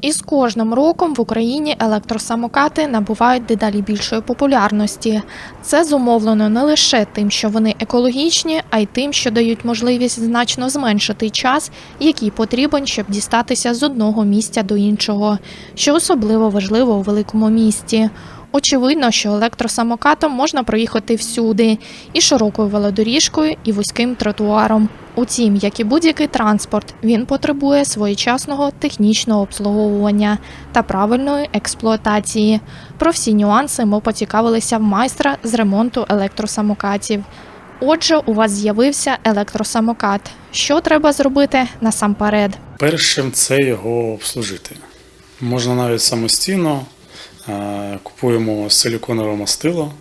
І з кожним роком в Україні електросамокати набувають дедалі більшої популярності. Це зумовлено не лише тим, що вони екологічні, а й тим, що дають можливість значно зменшити час, який потрібен, щоб дістатися з одного місця до іншого, що особливо важливо у великому місті. Очевидно, що електросамокатом можна проїхати всюди і широкою велодоріжкою, і вузьким тротуаром. Утім, як і будь-який транспорт, він потребує своєчасного технічного обслуговування та правильної експлуатації. Про всі нюанси ми поцікавилися в майстра з ремонту електросамокатів. Отже, у вас з'явився електросамокат. Що треба зробити насамперед? Першим це його обслужити. Можна навіть самостійно. Е, Купуємо силіконове мастило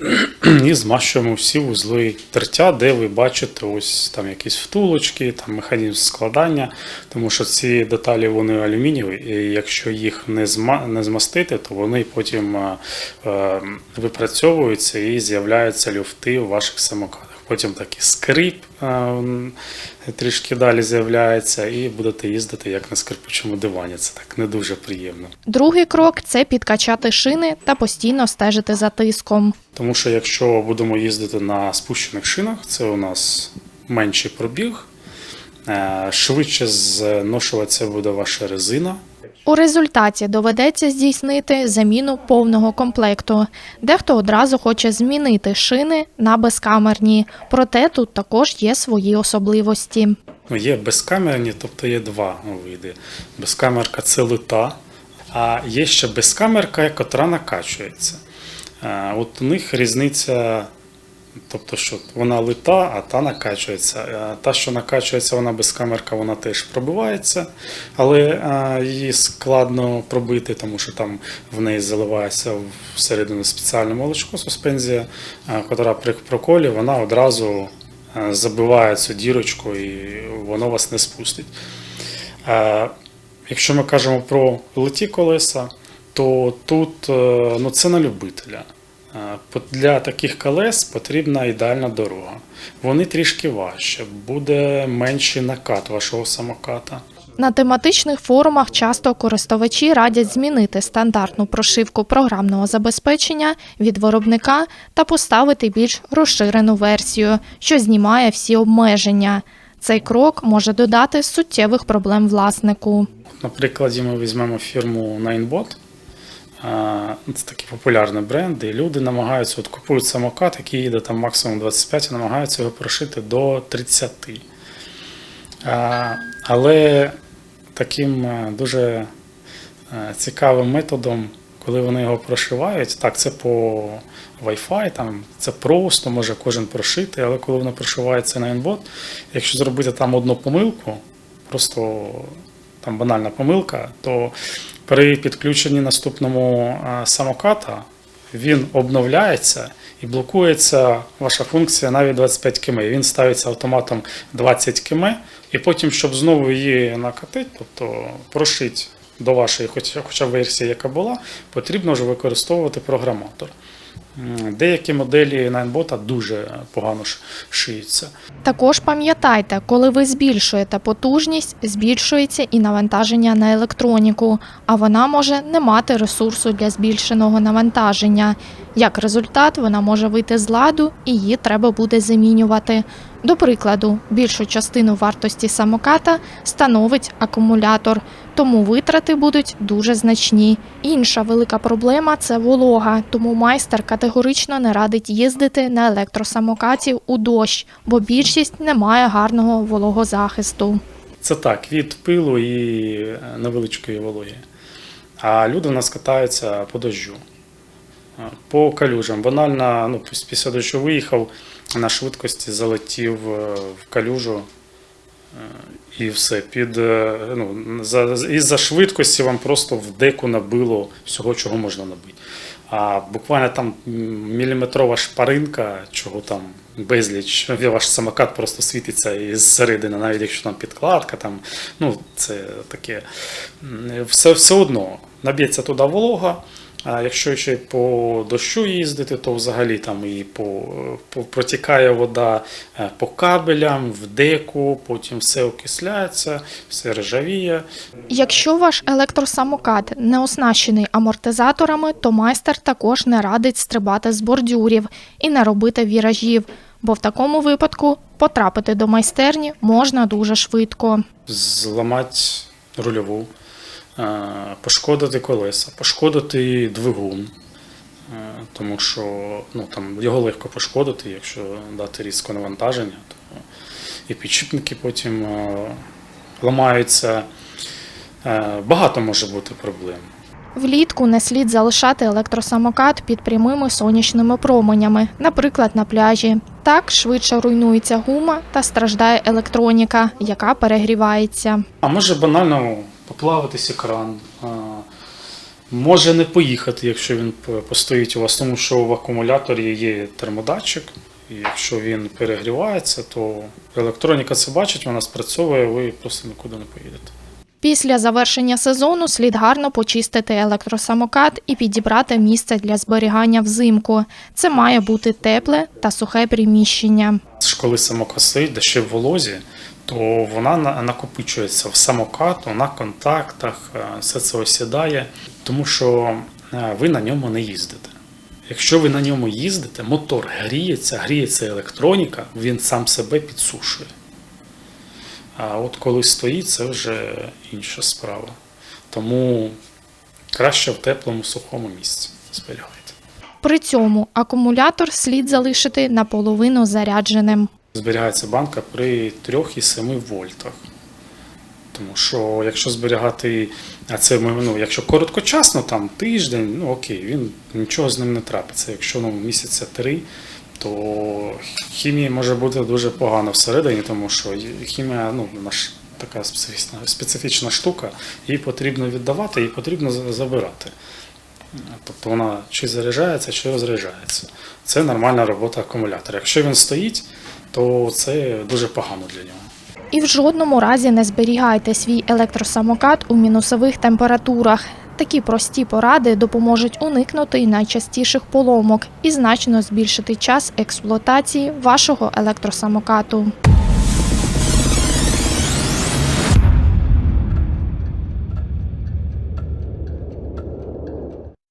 і змащуємо всі вузли тертя, де ви бачите ось там якісь втулочки, там механізм складання, тому що ці деталі вони алюмінієві, і якщо їх не зма- не змастити, то вони потім е, е, випрацьовуються і з'являються люфти у ваших самокатах. Потім такий скрип трішки далі з'являється, і будете їздити як на скрипучому дивані. Це так не дуже приємно. Другий крок це підкачати шини та постійно стежити за тиском. Тому що якщо будемо їздити на спущених шинах, це у нас менший пробіг, е, швидше зношуватися буде ваша резина. У результаті доведеться здійснити заміну повного комплекту. Дехто одразу хоче змінити шини на безкамерні, проте тут також є свої особливості. Ну, є безкамерні, тобто є два види. Безкамерка це лита, а є ще безкамерка, яка накачується. Е, От у них різниця, тобто, що вона лита, а та накачується. Е, Та, що накачується, вона безкамерка, вона теж пробивається, але е, її складно пробити, тому що там в неї заливається всередину спеціальне молочко, суспензія, е, котра при проколі вона одразу е, забиває цю дірочку і воно вас не спустить. Е, Якщо ми кажемо про литі колеса, то тут е, ну, це на любителя. Для таких колес потрібна ідеальна дорога. Вони трішки важче, буде менший накат вашого самоката. На тематичних форумах часто користувачі радять змінити стандартну прошивку програмного забезпечення від виробника та поставити більш розширену версію, що знімає всі обмеження. Цей крок може додати суттєвих проблем власнику. На прикладі ми візьмемо фірму Ninebot. Це такий популярний бренд, і люди намагаються, от купують самокат, який їде там максимум 25, і намагаються його прошити до 30. Е, Але таким е, дуже е, цікавим методом, коли вони його прошивають, так, це по Wi-Fi, там це просто може кожен прошити, але коли воно прошивається на інбот, якщо зробити там одну помилку, просто там банальна помилка, то при підключенні наступному самоката він обновляється і блокується ваша функція навіть 25 км. Він ставиться автоматом 20 км, і потім, щоб знову її накатити, тобто прошити до вашої, хоча б версії, яка була, потрібно вже використовувати програматор. Деякі моделі Найнбота дуже погано шиються. Також пам'ятайте, коли ви збільшуєте потужність, збільшується і навантаження на електроніку, а вона може не мати ресурсу для збільшеного навантаження. Як результат, вона може вийти з ладу і її треба буде замінювати. До прикладу, більшу частину вартості самоката становить акумулятор, тому витрати будуть дуже значні. Інша велика проблема це волога, тому майстер категорично не радить їздити на електросамокаті у дощ, бо більшість не має гарного вологозахисту. Це так, від пилу і е, невеличкої вологи. А люди в нас катаються по дощу, по калюжам. Банально, ну, піс- після дощу виїхав, на швидкості залетів е, в калюжу. е, І все. Під, е, ну, за, із-за швидкості вам просто в деку набило всього, чого можна набити. А буквально там міліметрова шпаринка, чого там безліч, ваш самокат просто світиться із середини, навіть якщо там підкладка, там, ну, це таке. Все, все одно наб'ється туди волога, А якщо ще й по дощу їздити, то взагалі там і по, по протікає вода е, по кабелям, в деку, потім все окисляється, все ржавіє. Якщо ваш електросамокат не оснащений амортизаторами, то майстер також не радить стрибати з бордюрів і не робити віражів, бо в такому випадку потрапити до майстерні можна дуже швидко. Зламати рульову, пошкодити колеса, пошкодити двигун. е, Тому що ну, там, його легко пошкодити, якщо дати різко навантаження, то і підшипники потім е, ламаються. Е, Багато може бути проблем. Влітку не слід залишати електросамокат під прямими сонячними променями, наприклад, на пляжі. Так швидше руйнується гума та страждає електроніка, яка перегрівається. А може банально поплавитись екран. Може не поїхати, якщо він постоїть у вас, тому що в акумуляторі є термодатчик, і якщо він перегрівається, то електроніка це бачить, вона спрацьовує, ви просто нікуди не поїдете. Після завершення сезону слід гарно почистити електросамокат і підібрати місце для зберігання взимку. Це має бути тепле та сухе приміщення. Коли самокат стоїть, де ще в волозі, то вона накопичується в самокату, на контактах, е, все це осідає, тому що е, ви на ньому не їздите. Якщо ви на ньому їздите, мотор гріється, гріється електроніка, він сам себе підсушує. А от коли стоїть, це вже інша справа. Тому краще в теплому, сухому місці зберігайте. При цьому акумулятор слід залишити наполовину зарядженим. Зберігається банка при 3,7 вольтах. Тому що якщо зберігати, а це ну, якщо короткочасно, там тиждень, ну окей, він нічого з ним не трапиться. Якщо ну, місяця три, то хімія може бути дуже погана всередині, тому що хімія ну, наш така специфічна, специфічна штука, її потрібно віддавати, її потрібно забирати. Тобто вона чи заряджається, чи розряджається. Це нормальна робота акумулятора. Якщо він стоїть, то це дуже погано для нього. І в жодному разі не зберігайте свій електросамокат у мінусових температурах. Такі прості поради допоможуть уникнути найчастіших поломок і значно збільшити час експлуатації вашого електросамокату.